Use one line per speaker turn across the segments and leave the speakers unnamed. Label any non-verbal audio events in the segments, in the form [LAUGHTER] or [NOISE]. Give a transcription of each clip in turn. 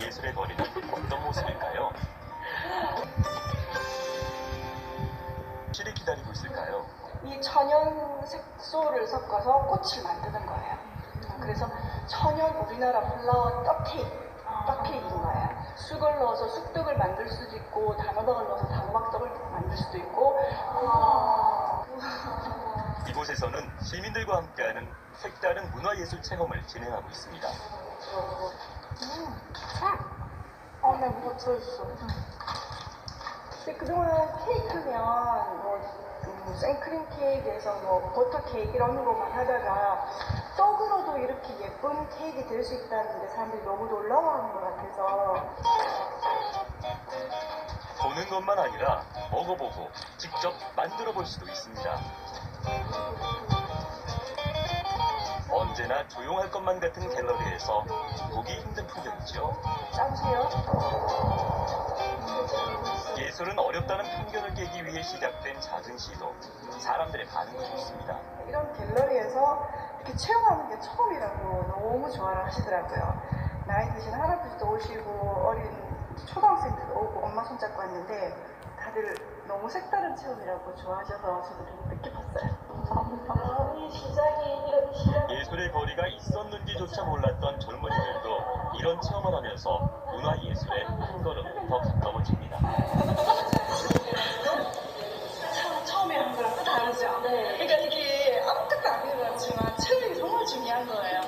예술의 거리는 어떤 모습일까요? 실이 기다리고 있을까요?
이 천연 색소를 섞어서 꽃을 만드는 거예요. 그래서 천연 우리나라 플라워 떡 케이크, 떡 케이크인 거예요. 쑥을 넣어서 쑥떡을 만들 수도 있고 단호박을 넣어서 만들 수도 있고 아,
이곳에서는 시민들과 함께하는 색다른 문화예술 체험을 진행하고 있습니다.
어, 나 묻혀 있어. 근데 그동안 케이크면 뭐 음, 생크림 케이크에서 뭐 버터 케이크 이런 거만 하다가 떡으로도 이렇게 예쁜 케이크 될 수 있다는데 사람들이 너무 놀라워하는 것 같아서
보는 것만 아니라 먹어보고 직접 만들어 볼 수도 있습니다. 언제나 조용할 것만 같은 갤러리에서 보기 힘든 풍경이죠.
짜주세요.
예술은 어렵다는 편견을 깨기 위해 시작된 작은 시도. 사람들의 반응이 좋습니다.
이런 갤러리에서 이렇게 체험하는 게 처음이라고 너무 좋아를 하시더라고요. 나이 드신 할아버지도 오시고 어린 초등학생들도 오고 엄마 손잡고 왔는데 다들 너무 색다른 체험이라고 좋아하셔서 저도 되게 뜻깊었어요. 감사합니다. 이 시작이 이런 시작.
예술의 거리가 있었는지조차 몰랐던 젊은이들도 이런 체험을 하면서 문화예술에 한 걸음 더 가까워집니다.
처음, 처음에 한 거랑 또 다르죠? 그러니까 이게 아무것도 아닌 것 같지만 체력이 정말 중요한 거예요.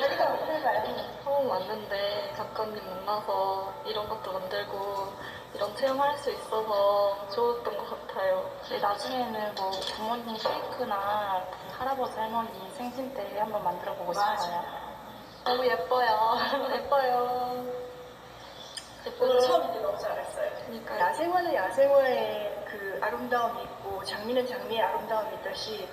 자기가 어떻게 알고
처음 왔는데 작가님 만나서 이런 것도 만들고 이런 체험할 수 있어서 좋았던 것 같아요.
네, 나중에는 뭐 부모님 케이크나 할아버지 할머니 생신 때 한번 만들어 보고 싶어요.
너무 예뻐요. [LAUGHS] 예뻐요.
오늘
예뻐요.
처음인데 너무 잘했어요.
그러니까
야생화는 야생화의 그 아름다움이 있고 장미는 장미의 아름다움이 있듯이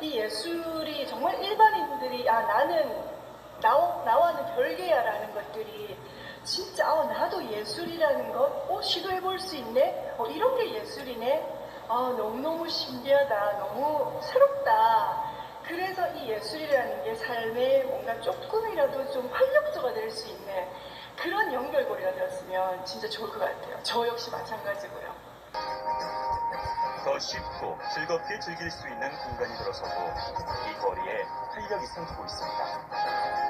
이 예술이 정말 일반인들이 아 나는 나, 나와는 별개야라는 것들이 진짜 아, 나도 예술이라는 것 어, 시도해볼 수 있네 어, 이런 게 예술이네 아 너무너무 신기하다 너무 새롭다 그래서 이 예술이라는 게 삶에 뭔가 조금이라도 좀 활력소가 될 수 있는 그런 연결고리가 되었으면 진짜 좋을 것 같아요. 저 역시 마찬가지고요.
더 쉽고 즐겁게 즐길 수 있는 공간이 들어서고 이 거리에 활력이 생기고 있습니다.